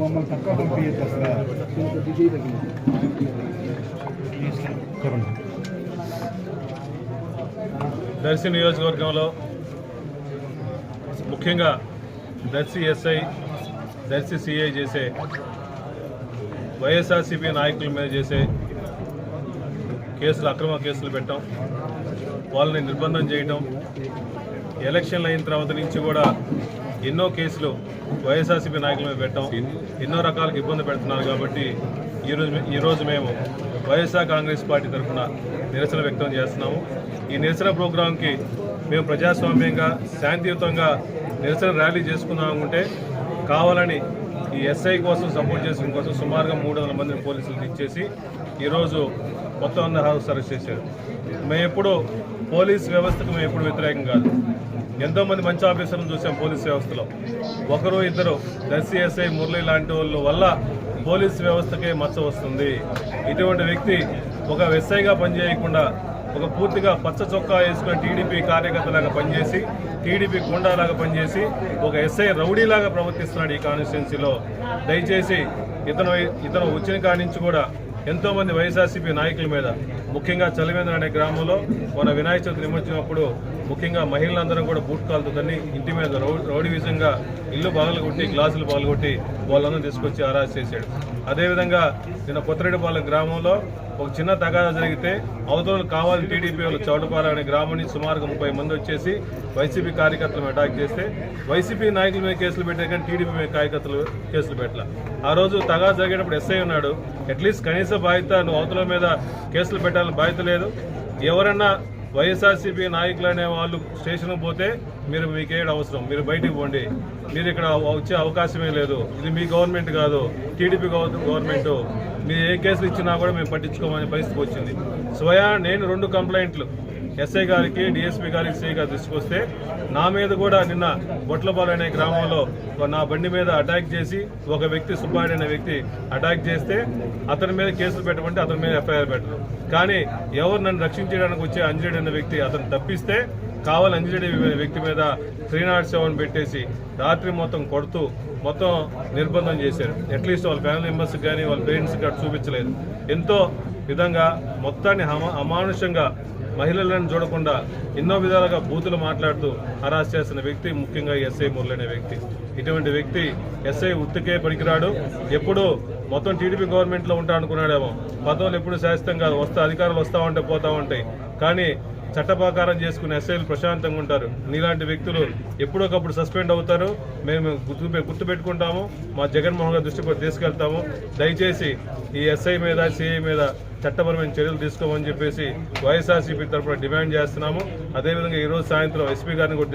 మమ్మల్ని తక్కువ దర్శి నియోజకవర్గంలో ముఖ్యంగా దర్శి ఎస్ఐ దర్శి సిఐ చేసే వైఎస్ఆర్సీపీ నాయకుల మీద చేసే కేసులు అక్రమ కేసులు పెట్టడం వాళ్ళని నిర్బంధం చేయటం ఎలక్షన్లు అయిన తర్వాత నుంచి కూడా ఎన్నో కేసులు వైఎస్ఆర్సీపీ నాయకుల మీద పెట్టడం ఎన్నో రకాలకు ఇబ్బంది పెడుతున్నారు కాబట్టి ఈరోజు ఈరోజు మేము వైఎస్ఆర్ కాంగ్రెస్ పార్టీ తరఫున నిరసన వ్యక్తం చేస్తున్నాము. ఈ నిరసన ప్రోగ్రాంకి మేము ప్రజాస్వామ్యంగా శాంతియుతంగా నిరసన ర్యాలీ చేసుకుందాం అనుకుంటే కావాలని ఈ ఎస్ఐ కోసం సపోర్ట్ చేసిన కోసం సుమారుగా మూడు వందల మందిని పోలీసులకు ఇచ్చేసి ఈరోజు మొత్తం అందరూ హౌస్ అరెస్ట్ చేశారు. మేము ఎప్పుడు పోలీస్ వ్యవస్థకు మేము ఎప్పుడు వ్యతిరేకం కాదు. ఎంతోమంది మంచి ఆఫీసర్లను చూసాం పోలీస్ వ్యవస్థలో. ఒకరు ఇద్దరు దర్శి ఎస్ఐ మురళి లాంటి వాళ్ళ వల్ల పోలీస్ వ్యవస్థకే మచ్చ వస్తుంది. ఇటువంటి వ్యక్తి ఒక ఎస్ఐగా పనిచేయకుండా ఒక పూర్తిగా పచ్చ చొక్కా వేసుకున్న టీడీపీ కార్యకర్తలాగా పనిచేసి టీడీపీ గుండాలాగా పనిచేసి ఒక ఎస్ఐ రౌడీలాగా ప్రవర్తిస్తున్నాడు ఈ కాన్స్టిట్యున్సీలో. దయచేసి ఇతను ఇతను వచ్చిన కానించి కూడా ఎంతోమంది వైఎస్ఆర్సీపీ నాయకుల మీద ముఖ్యంగా చలివేంద్ర అనే గ్రామంలో మన వినాయక చవితి నిమజ్జనప్పుడు ముఖ్యంగా మహిళలందరం కూడా బూట్ కాలుతో తన్ని ఇంటి మీద రౌడీ విధంగా ఇల్లు పగలగొట్టి గ్లాసులు పగలగొట్టి వాళ్ళందరూ తీసుకొచ్చి అరెస్ట్ చేశాడు. అదేవిధంగా నిన్న కొత్తరెడ్డిపాలెం గ్రామంలో ఒక చిన్న తగాదా జరిగితే అవతల కావాలి టీడీపీ వాళ్ళు చౌటపాల అనే గ్రామం నుంచి సుమారుగా ముప్పై మంది వచ్చేసి వైసీపీ కార్యకర్తలను అటాక్ చేస్తే వైసీపీ నాయకుల మీద కేసులు పెట్టే కానీ టీడీపీ మీద కార్యకర్తలు కేసులు పెట్టాల. ఆ రోజు తగాదా జరిగేటప్పుడు ఎస్ఐ ఉన్నాడు. అట్లీస్ట్ కనీస బాధ్యత నువ్వు అవతల మీద కేసులు పెట్టాలని బాధ్యత లేదు. ఎవరన్నా వైఎస్ఆర్సీపీ నాయకులు అనే వాళ్ళు స్టేషన్కి పోతే మీరు మీకేడు అవసరం. మీరు బయటికి పోండి. మీరు ఇక్కడ వచ్చే అవకాశమే లేదు. ఇది మీ గవర్నమెంట్ కాదు. TDP government. మీరు ఏ కేసులు ఇచ్చినా కూడా మేము పట్టించుకోమనే పరిస్థితి వచ్చింది. స్వయా నేను రెండు కంప్లైంట్లు. ఎస్ఐ గారికి డిఎస్పీ గారికి సిఐ గారు తీసుకొస్తే నా మీద కూడా నిన్న బొట్లపాలు అనే గ్రామంలో నా బండి మీద అటాక్ చేసి ఒక వ్యక్తి సుబ్బాయుడు అనే వ్యక్తి అటాక్ చేస్తే అతని మీద కేసులు పెట్టమంటే అతని మీద ఎఫ్ఐఆర్ పెట్టరు. కానీ ఎవరు నన్ను రక్షించడానికి వచ్చే అంజరెడ్డి అనే వ్యక్తి అతను తప్పిస్తే కావాలి అంజరెడ్డి వ్యక్తి మీద త్రీ నాట్ సెవెన్ పెట్టేసి రాత్రి మొత్తం కొడుతూ మొత్తం నిర్బంధం చేశారు. అట్లీస్ట్ వాళ్ళ ఫ్యామిలీ మెంబర్స్కి కానీ వాళ్ళ పేరెంట్స్కి కానీ చూపించలేదు. ఎంతో విధంగా మొత్తాన్ని అమానుషంగా మహిళలను చూడకుండా ఎన్నో విధాలుగా బూతులు మాట్లాడుతూ హరాస్ చేసిన వ్యక్తి ముఖ్యంగా ఎస్ఐ మురళి అనే వ్యక్తి. ఇటువంటి వ్యక్తి ఎస్ఐ ఉత్తికే పనికిరాడు. ఎప్పుడు మొత్తం టీడీపీ గవర్నమెంట్లో ఉంటా అనుకున్నాడేమో. పదవులు ఎప్పుడు శాశ్వతం కాదు. వస్తా అధికారులు వస్తా ఉంటే పోతా ఉంటాయి. కానీ చట్టప్రకారం చేసుకునే ఎస్ఐలు ప్రశాంతంగా ఉంటారు. నీలాంటి వ్యక్తులు ఎప్పుడొకప్పుడు సస్పెండ్ అవుతారు. మేము గుర్తు గుర్తు పెట్టుకుంటాము మా జగన్మోహన్ గారి దృష్టికి తీసుకెళ్తాము. దయచేసి ఈ ఎస్ఐ మీద సిఐ మీద చట్టపరమైన చర్యలు తీసుకోమని చెప్పేసి వైఎస్ఆర్సీపీ తరఫున డిమాండ్ చేస్తున్నాము. అదేవిధంగా ఈరోజు సాయంత్రం ఎస్పీ గారిని కూడా